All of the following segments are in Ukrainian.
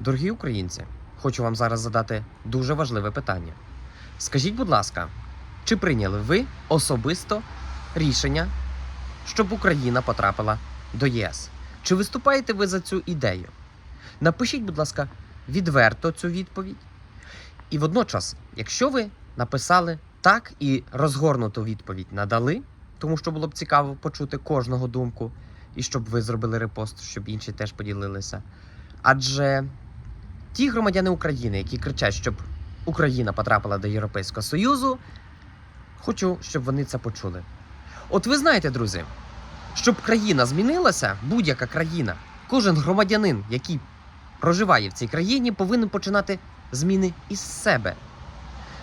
Дорогі українці, хочу вам зараз задати дуже важливе питання. Скажіть, будь ласка, чи прийняли ви особисто рішення, щоб Україна потрапила до ЄС? Чи виступаєте ви за цю ідею? Напишіть, будь ласка, відверто цю відповідь. І водночас, якщо ви написали так і розгорнуту відповідь надали, тому що було б цікаво почути кожного думку, і щоб ви зробили репост, щоб інші теж поділилися. Адже ті громадяни України, які кричать, щоб Україна потрапила до Європейського Союзу, хочу, щоб вони це почули. От ви знаєте, друзі, щоб країна змінилася, будь-яка країна, кожен громадянин, який проживає в цій країні, повинен починати зміни із себе.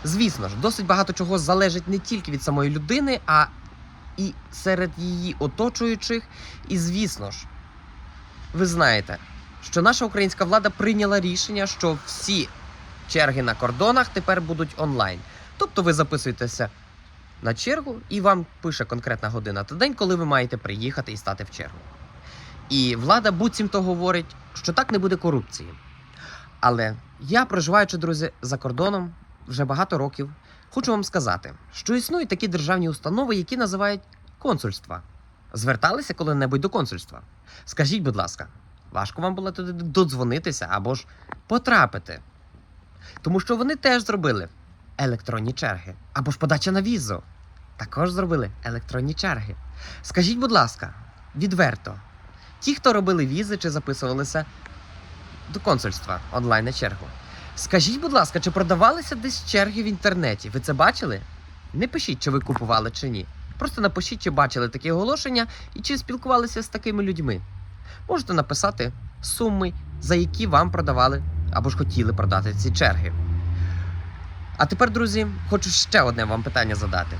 Звісно ж, досить багато чого залежить не тільки від самої людини, а і серед її оточуючих. І звісно ж, ви знаєте, що наша українська влада прийняла рішення, що всі черги на кордонах тепер будуть онлайн. Тобто ви записуєтеся на чергу, і вам пише конкретна година та день, коли ви маєте приїхати і стати в чергу. І влада буцімто говорить, що так не буде корупції. Але я, проживаючи, друзі, за кордоном вже багато років, хочу вам сказати, що існують такі державні установи, які називають консульства. Зверталися коли-небудь до консульства. Скажіть, будь ласка, важко вам було туди додзвонитися або ж потрапити. Тому що вони теж зробили електронні черги, або ж подача на візу. Також зробили електронні черги. Скажіть, будь ласка, відверто, ті, хто робили візи чи записувалися до консульства онлайн на чергу. Скажіть, будь ласка, чи продавалися десь черги в інтернеті? Ви це бачили? Не пишіть, чи ви купували чи ні. Просто напишіть, чи бачили такі оголошення і чи спілкувалися з такими людьми. Можете написати суми, за які вам продавали або ж хотіли продати ці черги. А тепер, друзі, хочу ще одне вам питання задати.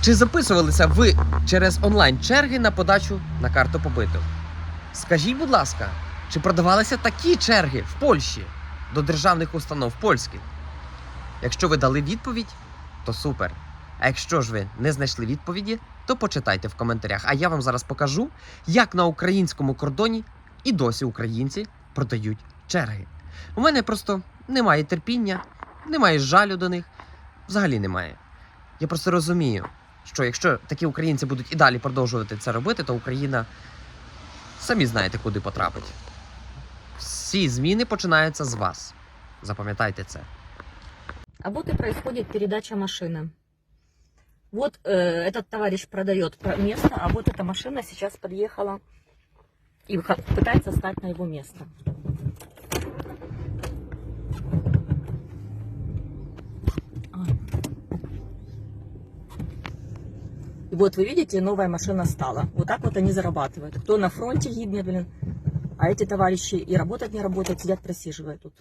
Чи записувалися ви через онлайн-черги на подачу на карту побиту? Скажіть, будь ласка, чи продавалися такі черги в Польщі до державних установ польських? Якщо ви дали відповідь, то супер. А якщо ж ви не знайшли відповіді, то почитайте в коментарях. А я вам зараз покажу, як на українському кордоні і досі українці продають черги. У мене просто немає терпіння, немає жалю до них. Взагалі немає. Я просто розумію, що якщо такі українці будуть і далі продовжувати це робити, то Україна самі знаєте, куди потрапить. Всі зміни починаються з вас. Запам'ятайте це. А вот и передача машины. Вот э, этот товарищ продает про- место, а вот эта машина сейчас подъехала и пытается стать на его место. А. И вот вы видите, новая машина стала. Вот так вот они зарабатывают. Кто на фронте гибнет, блин, а эти товарищи и работать не работают, сидят просиживают тут.